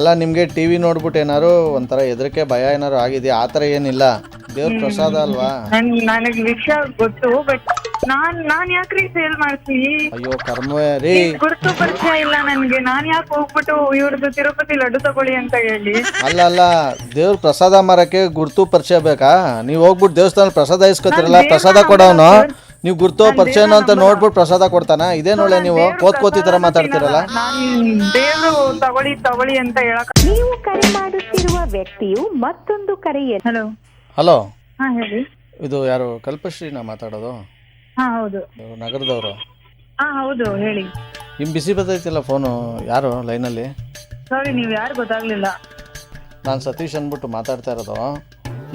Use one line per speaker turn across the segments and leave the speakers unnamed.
ಅಲ್ಲ ನಿಮಗೆ T V ನೋಡ್ಬಿಟ್ಟು ಏನಾರು ಒಂಥರ ಹೆದರಿಕೆ ಭಯ ಏನಾರು ಆಗಿದೆಯಾ? ಆ ಥರ ಏನಿಲ್ಲ. ದೇವ್ರ ಪ್ರಸಾದ ಅಲ್ವಾ?
ನನಗೆ ವಿಷಯ ಗೊತ್ತು ಬಟ್ ನಾನ್ ನಾನ್ ಯಾಕ್ರಿ ಸೇಲ್ ಮಾಡ್ತೀನಿ?
ಅಯ್ಯೋ ಕರ್ಮವೇ ರೀ.
ಗುರುತು ಪರಿಚಯ ಇಲ್ಲ ನನ್ಗೆ. ನಾನ್ ಯಾಕೆ ಹೋಗ್ಬಿಟ್ಟು ಇವ್ರದ್ದು ತಿರುಪತಿ ಲಡ್ಡು ತಗೊಳ್ಳಿ ಅಂತ ಹೇಳಿ?
ಅಲ್ಲ ಅಲ್ಲ. ದೇವ್ರ ಪ್ರಸಾದ ಮಾರಕ್ಕೆ ಗುರ್ತು ಪರಿಚಯ ಬೇಕಾ? ನೀವು ಹೋಗ್ಬಿಟ್ಟು ದೇವಸ್ಥಾನ ಪ್ರಸಾದ ಇಸ್ಕೊತಿರಲ್ಲ ಪ್ರಸಾದ ಕೊಡೋನು. ನೀವು ಗುರ್ತು ಪರಿಚಯನೋ ಅಂತ ನೋಡ್ಬಿಟ್ಟು ಪ್ರಸಾದ ಕೊಡ್ತಾನ? ಇದೇ ನೋಡ ನೀವು ಕೋತ್ ತರ ಮಾತಾಡ್ತಿರಲ್ಲ?
ದೇವ್ರು ತಗೊಳ್ಳಿ ತಗೊಳ್ಳಿ ಅಂತ ಹೇಳಕ್
ನೀವು ಕರೆ ಮಾಡುತ್ತಿರುವ ವ್ಯಕ್ತಿಯು ಮತ್ತೊಂದು ಕರೆ
ಹಲೋ
ಹಲೋ
ಹಾ ಹೇಳಿ.
ಇದು ಯಾರು ಕಲ್ಪಶ್ರೀನಾ ಮಾತಾಡೋದು?
ಹಾ ಹೌದು.
ಇವ್ರು ನಗರದವರು.
ಹಾ ಹೌದು ಹೇಳಿ.
ನಿಮ್ ಬಿಸಿ ಬರ್ತೈತಿಲ್ಲ ಫೋನು? ಯಾರು ಲೈನಲ್ಲಿ?
ಸಾರಿ ನೀವ್ ಯಾರು ಗೊತ್ತಾಗ್ಲಿಲ್ಲ.
ನಾನು ಸತೀಶ್ ಅಂದ್ಬಿಟ್ಟು ಮಾತಾಡ್ತಾ ಇರೋದು.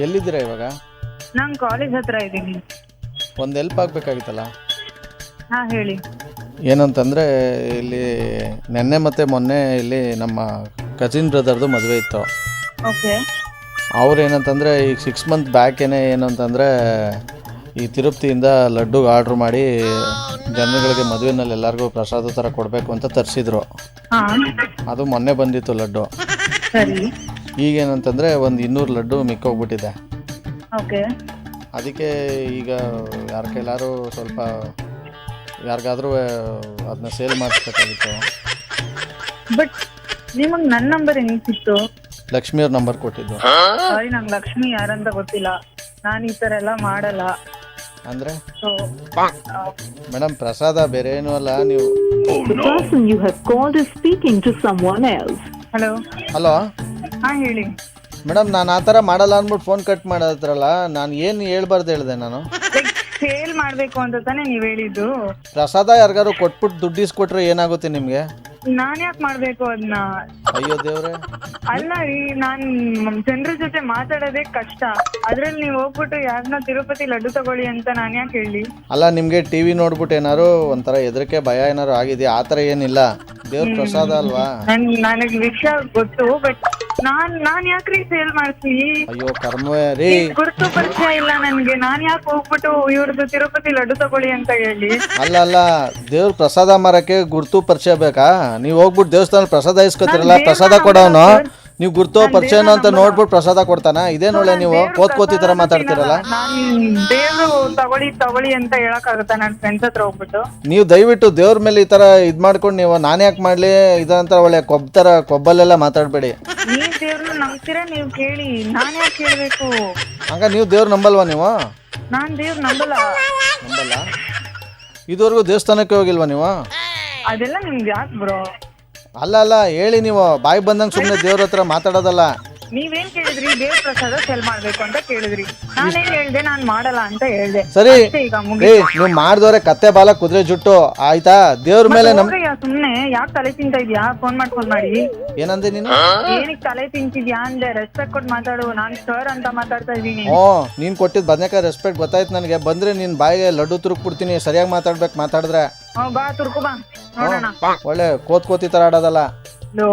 ಎಲ್ಲಿದ್ದೀರಾ ಇವಾಗ?
ನಾನ್ ಕಾಲೇಜ್ ಹತ್ರ ಇದ್ದೀನಿ.
ಒಂದು ಹೆಲ್ಪ್ ಆಗಬೇಕಾಗಿತ್ತಲ್ಲ?
ಹಾ ಹೇಳಿ.
ಏನಂತಂದರೆ ಇಲ್ಲಿ ನೆನ್ನೆ ಮತ್ತು ಮೊನ್ನೆ ಇಲ್ಲಿ ನಮ್ಮ ಕಸಿನ್ ಬ್ರದರ್ದು ಮದುವೆ ಇತ್ತು.
ಓಕೆ.
ಅವ್ರು ಏನಂತಂದರೆ ಈಗ ಸಿಕ್ಸ್ ಮಂತ್ ಬ್ಯಾಕೇನೆ ಅಂತಂದರೆ ಈ ತಿರುಪತಿಯಿಂದ ಲಡ್ಡುಗೆ ಆರ್ಡ್ರ್ ಮಾಡಿ ಜನಗಳಿಗೆ ಮದುವೆನಲ್ಲಿ ಎಲ್ಲರಿಗೂ ಪ್ರಸಾದ ಥರ ಕೊಡಬೇಕು ಅಂತ ತರಿಸಿದ್ರು.
ಹಾ.
ಅದು ಮೊನ್ನೆ ಬಂದಿತ್ತು ಲಡ್ಡು.
ಸರಿ.
ಈಗೇನಂತಂದರೆ ಒಂದು ಇನ್ನೂರು ಲಡ್ಡು ಮಿಕ್ಕೋಗ್ಬಿಟ್ಟಿದೆ.
ಓಕೆ.
ಅದಕ್ಕೆ ಈಗ ಯಾರ ಕೈಲಾರು ಸ್ವಲ್ಪ ಯಾರಿಗಾದ್ರೂ ಅದನ್ನ ಸೇಲ್ ಮಾಡಿಸ್ಬೇಕಾಗಿತ್ತು.
ಬಟ್ ನಿಮಗೆ ನನ್ನ ನಂಬರ್ ಹೆಂಗ್ ಸಿಕ್ತು
ಲಕ್ಷ್ಮಿಯವ್ರ ನಂಬರ್ ಕೊಟ್ಟಿದ್ದು.
ಸಾರಿ ನಂಗೆ ಲಕ್ಷ್ಮಿ ಯಾರಂತ ಗೊತ್ತಿಲ್ಲ. ನಾನು ಈ ಥರ ಎಲ್ಲ ಮಾಡಲ್ಲ.
ಅಂದ್ರೆ?
ಸೊ
ಮೇಡಮ್ ಪ್ರಸಾದ ಬೇರೆ ಏನೂ ಅಲ್ಲ ನೀವು
The person you have called is speaking to someone else.
Hello
hello
ಹಾಂ ಹೇಳಿ.
ಮೇಡಮ್ ನಾನು ಆ ಥರ ಮಾಡಲ್ಲ ಅಂದ್ಬಿಟ್ಟು ಫೋನ್ ಕಟ್ ಮಾಡತ್ರಲ್ಲ ನಾನು ಏನು ಹೇಳ್ಬಾರ್ದು ಹೇಳಿದೆ ನಾನು?
ಸೇಲ್ ಮಾಡ್ಬೇಕು ಅಂತ ತಾನೇ ನೀವ್ ಹೇಳಿದ್ದು.
ಪ್ರಸಾದ ಯಾರಿಗಾರು ಕೊಟ್ಬಿಟ್ಟು ದುಡ್ಡು ಇಸ್ಕೊಟ್ರೆ ಏನಾಗುತ್ತೆ ನಿಮಗೆ?
ನಾನ್ ಯಾಕೆ ಮಾಡ್ಬೇಕು ಅದನ್ನ
ಅಯ್ಯೋ ದೇವ್ರೆ.
ಅಲ್ಲ ರೀ ನಾನ್ ಜನರ ಜೊತೆ ಮಾತಾಡೋದೇ ಕಷ್ಟ. ಅದ್ರಲ್ಲಿ ನೀವ್ ಹೋಗ್ಬಿಟ್ಟು ಯಾರನ್ನ ತಿರುಪತಿ ಲಡ್ಡು ತಗೊಳ್ಳಿ ಅಂತ ನಾನ್ ಯಾಕೆ ಹೇಳಿ?
ಅಲ್ಲ ನಿಮಗೆ ಟಿ ವಿ ನೋಡ್ಬಿಟ್ಟು ಏನಾರು ಒಂಥರ ಹೆದರಿಕೆ ಭಯ ಏನಾರು ಆಗಿದೆಯಾ? ಆ ಥರ ಏನಿಲ್ಲ. ದೇವ್ರ ಪ್ರಸಾದ ಅಲ್ವಾ?
ನನ್ ನನಗ್ ವಿಷಯ ಗೊತ್ತು ಬಟ್ ನಾನ್ ನಾನ್ ಯಾಕ್ರಿ ಸೇಲ್ ಮಾಡ್ತೀನಿ
ಅಯ್ಯೋ ಕರ್ಮವೇ ರೀ.
ಗುರುತು ಪರಿಚಯ ಇಲ್ಲ ನನ್ಗೆ. ನಾನ್ ಯಾಕೆ ಹೋಗ್ಬಿಟ್ಟು ಇವ್ರದ್ದು ತಿರುಪತಿ ಲಡ್ಡು ತಗೊಳ್ಳಿ ಅಂತ ಹೇಳಿ?
ಅಲ್ಲ ಅಲ್ಲ. ದೇವ್ರ ಪ್ರಸಾದ ಮಾರಕ್ಕೆ ಗುರ್ತು ಪರಿಚಯ ಬೇಕಾ? ನೀವ್ ಹೋಗ್ಬಿಟ್ಟು ದೇವಸ್ಥಾನ ಪ್ರಸಾದ ಇಸ್ಕೊತಿರಲ್ಲ ಪ್ರಸಾದ ಕೊಡೋನು. ನೀವು ಗುರ್ತು ಪರಿಚಯನೋ ಅಂತ ನೋಡ್ಬಿಟ್ಟು ಪ್ರಸಾದ ಕೊಡ್ತಾನ? ಇದೇ ಒಳ್ಳೆ ನೀವು ಕೋತ್ ಕೋತಿ ತರ ಮಾತಾಡ್ತಿರಲ್ಲ?
ನಾನ್ ದೇವ್ರು ತಗೊಳ್ಳಿ ತಗೊಳ್ಳಿ ಅಂತ ಹೇಳಕ್ ಆಗುತ್ತಾ ನನ್ ಫ್ರೆಂಡ್ಸ್ ಹತ್ರ ಹೋಗ್ಬಿಟ್ಟು?
ನೀವು ದಯವಿಟ್ಟು ದೇವ್ರ ಮೇಲೆ ಈ ತರ ಇದ್ ಮಾಡ್ಕೊಂಡು ನೀವು ನಾನು ಯಾಕೆ ಮಾಡ್ಲಿ? ಇದಂತರ ಒಳ್ಳೆ ಕೊಬ್ಬ ತರ ಕೊಬ್ಬಲ್ಲೆಲ್ಲ ಮಾತಾಡ್ಬೇಡಿ.
ನೀವ್ ದೇವ್ರನ್ನ ನಂಬ್ತೀರಾ ನೀವ್ ಕೇಳಿ. ನಾನ್ ಯಾಕೆ ಕೇಳ್ಬೇಕು
ಹಂಗ ನೀವು ದೇವ್ರ ನಂಬಲ್ವಾ ನೀವು?
ನಾನ್ ದೇವ್ರ ನಂಬಲ್ಲ.
ನಂಬಲ್ಲ? ಇದುವರೆಗೂ ದೇವಸ್ಥಾನಕ್ಕೆ ಹೋಗಿಲ್ವಾ ನೀವು?
ಅದೆಲ್ಲ ನಿಮ್ಗೆ ಯಾಕೆ ಬ್ರೋ
ಅಲ್ಲ ಅಲ್ಲ ಹೇಳಿ ನೀವು ಬಾಯಿ ಬಂದಂಗೆ ಸುಮ್ಮನೆ ದೇವ್ರ ಹತ್ರ ಮಾತಾಡೋದಲ್ಲ.
ನೀವೇನ್ ಕೇಳಿದ್ರಿ? ದೇವ್ ಪ್ರಸಾದ ಸೆಲ್ ಮಾಡ್ಬೇಕು ಅಂತ ಕೇಳಿದ್ರಿ. ನಾನೇನ್ ಹೇಳ್ದೆ? ನಾನ್ ಮಾಡಲ್ಲ ಅಂತ ಹೇಳ್ದೆ.
ಸರಿ
ಅಷ್ಟೇ ಈಗ ಮುಗಿ
ಏ ನೀವು ಮಾಡಿದವ್ರೆ ಕತ್ತೆ ಬಾಲ ಕುದುರೆ ಜುಟ್ಟು ಆಯ್ತಾ? ದೇವ್ರ ಮೇಲೆ ನಮ್
ಸುಮ್ನೆ? ಯಾಕೆ ತಲೆ ತಿಂತ ಇದ್ಯಾ? ಫೋನ್ ಮಾಡ್ಕೊಂಡ್ ಮಾಡಿ.
ಏನಂದೆ ನೀನು?
ಏನಕ್ ತಲೆ ತಿಂತಿದ್ಯಾ ಅಂದೆ? ರೆಸ್ಪೆಕ್ಟ್ ಕೊಟ್ಟು ಮಾತಾಡು. ನಾನ್ ಸರ್ ಅಂತ ಮಾತಾಡ್ತಾ ಇದೀನಿ
ಓ ನೀನು ಕೊಟ್ಟಿದ್ದು ಬದನೇಕಾಯಿ ರೆಸ್ಪೆಕ್ಟ್ ಗೊತ್ತಾಯ್ತು ನನಗೆ. ಬಂದ್ರೆ ನೀನ್ ಬಾಯಿಗೆ ಲಡ್ಡು ತುರುಕ್ಬಿಡ್ತೀನಿ. ಸರಿಯಾಗಿ ಮಾತಾಡ್ಬೇಕು ಮಾತಾಡಿದ್ರೆ.
ಬಾ ತುರ್ಕು ಬಾ. ನೋಡೋಣ.
ಒಳ್ಳೆ ಕೋತ್ ಕೋತಿ ತರ ಆಡೋದಲ್ಲ.
ಇದು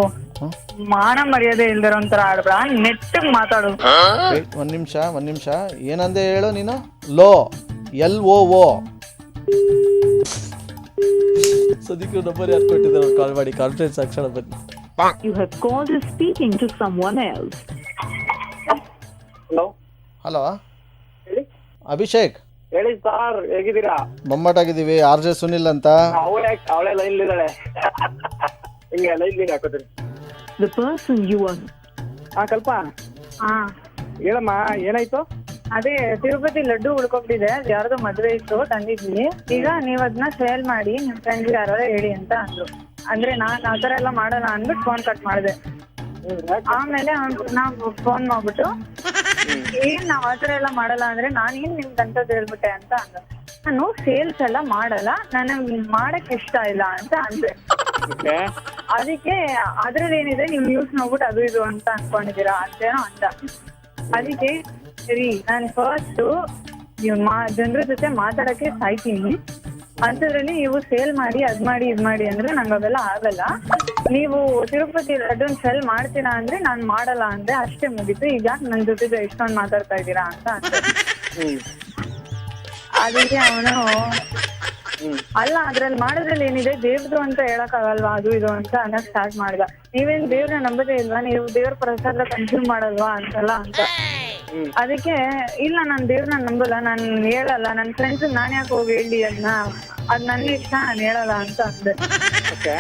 ಮಾನ ಮರ್ಯಾದೆ ಇಲ್ದಿರೋ ಒಂಥರ ಆಡ್ಬೇಡ. ನೆಟ್ಟಗ್ ಮಾತಾಡು.
ಒಂದ್ ಒಂದು ನಿಮಿಷ ಒಂದ್ ನಿಮಿಷ. ಏನಂದೆ ಹೇಳು ನೀನು? ಲೋ ಎಲ್ ಓ ಓ. ಸದ್ಯಕ್ಕೆ ನಂಬರ್ ಯಾರು ಕೊಟ್ಟಿದ್ದಾರೆ ಕಾಲ್ ಮಾಡಿ. ಕಾನ್ಫರೆನ್ಸ್ ಅಕ್ಷರ ಬನ್ನಿ.
You have called is speaking to someone else.
Hello?
Abhishek?
ಹೇಳಿ ಸರ್ ಹೇಗಿದ್ದೀರಾ?
ಬೊಮ್ಮಟಾಗಿದ್ದೀವಿ. ಆರ್ ಜೆ ಸುನಿಲ್ ಅಂತ.
ಅವಳೆ ಅವಳೆ ಲೈನ್ ಇದ್ದಾಳೆ ಹಿಂಗೆ ಲೈನ್ ಲೀನ್ ಹಾಕೋತೀನಿ
The person you are.
ಹಾ ಕಲ್ಪ.
ಹಾ
ಹೇಳಮ್ಮ ಏನಾಯ್ತು?
ಅದೇ ತಿರುಪತಿ ಲಡ್ಡು ಉಳ್ಕೊಂಡಿದೆ. ಯಾರ್ದು ಮದ್ವೆ ಇತ್ತು ತಂದಿದ್ವಿ. ಈಗ ನೀವ್ ಅದನ್ನ ಸೇಲ್ ಮಾಡಿ ನಿಮ್ ಫ್ರೆಂಡ್ ಯಾರೋ ಹೇಳಿ ಅಂತ ಅಂದ್ರು. ಅಂದ್ರೆ ನಾನ್ ಆತರ ಎಲ್ಲ ಮಾಡಲ್ಲ ಅಂದ್ಬಿಟ್ಟು ಫೋನ್ ಕಟ್ ಮಾಡಿದೆ. ಆಮೇಲೆ ನಾವು ಫೋನ್ ಮಾಡ್ಬಿಟ್ಟು ಏನ್ ನಾವ್ ಆತರ ಎಲ್ಲ ಮಾಡಲ್ಲ ಅಂದ್ರೆ ನಾನ್ ಏನ್ ನಿಮ್ಗ ಅಂತ ಹೇಳ್ಬಿಟ್ಟೆ ಅಂತ ಅಂದ. ನಾನು ಸೇಲ್ಸ್ ಎಲ್ಲ ಮಾಡಲ್ಲ ನನಗ್ ಮಾಡಕ್ ಇಷ್ಟ ಇಲ್ಲ ಅಂತ ಅಂದೆ. ಅದಕ್ಕೆ? ಅದ್ರಲ್ಲಿ ಏನಿದೆ ನೀವು ನ್ಯೂಸ್ ನೋಡ್ಬಿಟ್ಟು ಅದು ಇದು ಅಂತ ಅನ್ಕೊಂಡಿದೀರಾ ಅಂತೇನೋ ಅಂತ ಅದಕ್ಕೆ ಸರಿ ನಾನು ಫಸ್ಟ್ ನೀವು ಮಾ ಜನರ ಜೊತೆ ಮಾತಾಡಕ್ಕೆ ಸಾಯ್ತೀನಿ. ಅಂಥದ್ರಲ್ಲಿ ನೀವು ಸೇಲ್ ಮಾಡಿ ಅದ್ ಮಾಡಿ ಇದ್ ಮಾಡಿ ಅಂದ್ರೆ ನಂಗೆ ಅವೆಲ್ಲ ಆಗಲ್ಲ. ನೀವು ತಿರುಪತಿ ಅದನ್ನ ಸೆಲ್ ಮಾಡ್ತೀರಾ ಅಂದ್ರೆ ನಾನ್ ಮಾಡಲ್ಲ ಅಂದ್ರೆ ಅಷ್ಟೇ ಮುಗೀತು. ಈಗ ಯಾಕೆ ನನ್ ಜೊತೆ ಎಷ್ಟೊಂದು ಮಾತಾಡ್ತಾ ಇದ್ದೀರಾ ಅಂತ ಅದಕ್ಕೆ ಅವನು ಅಲ್ಲ ಅದ್ರಲ್ಲಿ ಮಾಡೋದ್ರಲ್ಲಿ ಏನಿದೆ? ದೇವ್ರದು ಅಂತ ಹೇಳಕ್ ಆಗಲ್ವಾ ಅದು ಇದು ಅಂತ ಅನ್ನಕ್ ಸ್ಟಾರ್ಟ್ ಮಾಡ್ದ. ನೀವೇನ್ ದೇವ್ರನ್ನ ನಂಬದೇ ಇಲ್ವಾ? ನೀವು ದೇವ್ರ ಪ್ರಸಾದ ಕನ್ಸ್ಯೂಮ್ ಮಾಡಲ್ವಾ? ಅಂತಲ್ಲ ಅಂತ. ಅದಕ್ಕೆ ಇಲ್ಲ ನಾನ್ ದೇವ್ರನ್ನ ನಂಬಲ್ಲ ನಾನ್ ಹೇಳಲ್ಲ ನನ್ ಫ್ರೆಂಡ್ಸ್ ನಾನ್ ಯಾಕೆ ಹೋಗಿ ಹೇಳಿ ಅದನ್ನ ಅದ್ ನನ್ ಇಷ್ಟ ನಾನ್ ಹೇಳಲ್ಲ ಅಂತ ಅಂದೆ.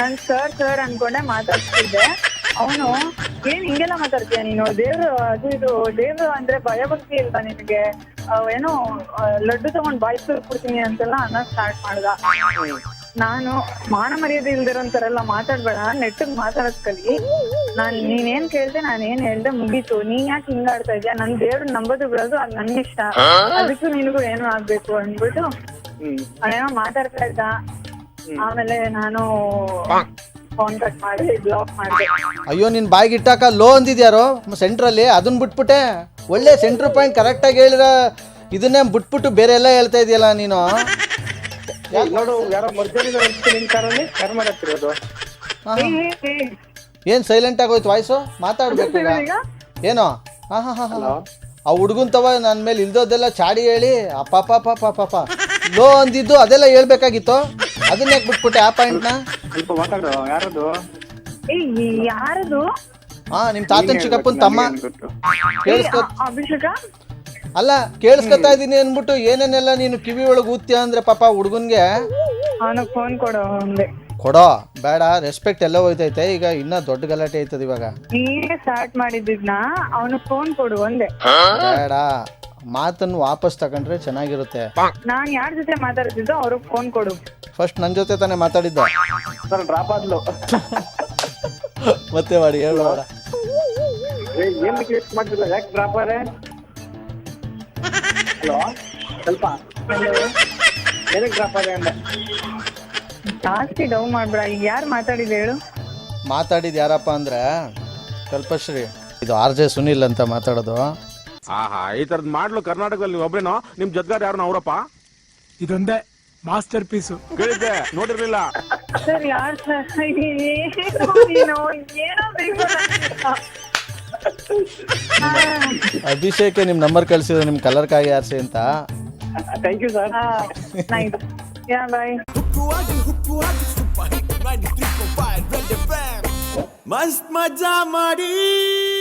ನಾನ್ ಸರ್ ಸರ್ ಅನ್ಕೊಂಡೆ ಮಾತಾಡ್ತಿದ್ದೆ. ಅವನು ಏನ್ ಹಿಂಗೆಲ್ಲ ಮಾತಾಡ್ತೀಯ ನೀನು? ದೇವ್ರು ಅದು ಇದು ದೇವ್ರು ಅಂದ್ರೆ ಭಯ ಭಕ್ತಿ ಇಲ್ವಾ ನಿನಗೆ. ಏನೋ ಲಡ್ಡು ತಗೊಂಡ್ ಬಾಯಿ ಕೊಡ್ತೀನಿ ಅಂತೆಲ್ಲ ಅನ್ನೋ ಸ್ಟಾರ್ಟ್ ಮಾಡ್ದ. ನಾನು ಮಾನ ಮರ್ಯಾದೆ ಇಲ್ದಿರೋಂಥರೆಲ್ಲ ಮಾತಾಡ್ಬೇಡ ನೆಟ್ಟಗ್ ಮಾತಾಡೋದ್ ಕಲಿ. ನಾನ್ ನೀನೇನ್ ಕೇಳ್ದೆ ನಾನ್ ಏನ್ ಹೇಳ್ದೆ ಮುಗೀತು. ನೀನ್ ಯಾಕೆ ಹಿಂಗಾಡ್ತಾ ಇದ್ಯಾ? ನನ್ ದೇವ್ರು ನಂಬೋದು ಬಿಡೋದು ಅದ್ ನನ್ ಇಷ್ಟ. ಅದಕ್ಕೂ ನಿನಗೂ ಏನು ಆಗ್ಬೇಕು ಅಂದ್ಬಿಟ್ಟು ಅವನೇನೋ ಮಾತಾಡ್ತಾ ಇದ್ದ. ಆಮೇಲೆ ನಾನು ಫೋನ್ ಕಟ್ ಮಾಡಿ ಬ್ಲಾಕ್ ಮಾಡಿದೆ.
ಅಯ್ಯೋ ನಿನ್ ಬಾಯಿಗೆ ಇಟ್ಟಾಕ ಲೋ ಅಂದಿದ್ಯಾರೋ? ಸೆಂಟ್ರಲ್ಲಿ ಅದನ್ ಬಿಟ್ಬಿಟ್ಟೆ. ಒಳ್ಳೆ ಸೆಂಟ್ರ್ ಪಾಯಿಂಟ್ ಕರೆಕ್ಟಾಗಿ ಹೇಳಿರ ಇದನ್ನೇ ಬಿಟ್ಬಿಟ್ಟು ಬೇರೆ ಎಲ್ಲ ಹೇಳ್ತಾ ಇದೆಯಲ್ಲ ನೀನು?
ನೋಡು ಯಾರೋ ಮರ್ಜರಿ ನಿನ್ ಕಾರಲ್ಲಿ? ಯಾರು
ಮಾಡತ್ತಿರೋದು. ಏನ್ ಸೈಲೆಂಟ್ ಆಗೋಯ್ತು ವಾಯ್ಸು ಮಾತಾಡ್ಬೇಕು ಈಗ. ಏನೋ? ಹಾ ಹಾ ಹಾ ಹಾ. ಆ ತವ ನನ್ನ ಮೇಲೆ ಇಲ್ದೋದೆಲ್ಲ ಚಾಡಿ ಹೇಳಿ ಅಪ್ಪ ಪಾಪ ಪಾಪ ಲೋ ಅಂದಿದ್ದು ಅದೆಲ್ಲ ಹೇಳ್ಬೇಕಾಗಿತ್ತು. ಅದನ್ನ ಯಾಕೆ ಬಿಟ್ಬಿಟ್ಟೆ ಆ ಪಾಯಿಂಟ್ನ
ಸ್ವಲ್ಪ ಮಾತಾಡು ಯಾರದು?
ಏ ಯಾರದು?
ಹಾ ನಿಮ್ ತಾತನ್ ಚಿಕ್ಕಪ್ಪನ್ ತಮ್ಮ. ಕೇಳಿಸ್ಕೊ
ಅಭಿಷೇಕ?
ಅಲ್ಲ ಕೇಳಿಸ್ಕೊತಾ ಇದೀನಿ ಅನ್ಬಿಟ್ಟು ಏನೇನೆಲ್ಲ ನೀನು ಕಿವಿ ಒಳಗೆ ಊತ್ಯ ಅಂದ್ರೆ ಪಾಪ ಹುಡುಗನ್ಗೆ?
ಅವನಿಗೆ ಫೋನ್ ಕೊಡು ಒಂದೇ
ಕೊಡೋ ಬೇಡ ರೆಸ್ಪೆಕ್ಟ್ ಎಲ್ಲ ಹೋಯ್ತೈತೆ ಈಗ ಇನ್ನ ದೊಡ್ಡ ಗಲಾಟೆ ಆಯ್ತದ ಇವಾಗ.
ನೀನೇ ಸ್ಟಾರ್ಟ್ ಮಾಡಿದ್ನ ಅವನು ಫೋನ್ ಕೊಡು ಒಂದೇ.
ಬೇಡ ಮಾತನ್ನು ವಾಪಸ್ ತಗೊಂಡ್ರೆ ಚೆನ್ನಾಗಿರುತ್ತೆ.
ನಾನ್ ಯಾರ ಜೊತೆ ಮಾತಾಡ್ತಿದ್ದೋ ಅವ್ರಿಗೆ ಫೋನ್ ಕೊಡು.
ಫಸ್ಟ್ ನನ್ನ ಜೊತೆ ತಾನೇ ಮಾತಾಡಿದ್ದ.
Sir drop ಆದ್ಲು.
ಮತ್ತೆ ಮಾಡಿ
ಏನ್ ಮಾಡ್ತಿಲ್ಲ ಯಾಕೆ ಡ್ರಾಪ್ ಆದ್ರೆ ಹಲೋ ಸ್ವಲ್ಪ. ಏನಕ್ಕೆ ಡ್ರಾಪ್ ಆದ್ರೆ ಅಂದೆ?
ಜಾಸ್ತಿ ಡೌ ಮಾಡ್ಬೇಡ. ಈಗ ಯಾರು ಮಾತಾಡಿದ ಹೇಳು?
ಮಾತಾಡಿದ್ ಯಾರಪ್ಪ ಅಂದ್ರೆ ಕಲ್ಪಶ್ರೀ. ಇದು ಆರ್ ಜೆ ಸುನಿಲ್ ಅಂತ ಮಾತಾಡೋದು.
ಆಹಾ ಈ ತರದ್ ಮಾಡ್ಲು ಕರ್ನಾಟಕದಲ್ಲಿ ಒಬ್ರೇನೋ? ನಿಮ್ ಜದ್ಗಾರ್ ಯಾರು ಅವರಪ್ಪ?
ಇದೊಂದೇ ಮಾಸ್ಟರ್ ಪೀಸು.
ಕೇಳಿದ್ದೆ ನೋಡಿರ್ಲಿಲ್ಲ.
ಸರ್ ಯಾರು ಸರ್ ಏನು ನೀನು ಏನೋ ಬೇಕು
ಅಭಿಷೇಕ್ ನಿಮ್ ನಂಬರ್ ಕಳ್ಸಿದ್ರು ನಿಮ್ ಕಲರ್ ಕಾಗಿ ಆರ್ಸಿ ಅಂತ.
Thank you sir
nice yeah bye
Hupuagi, Hupuagi, Super Hit 93.5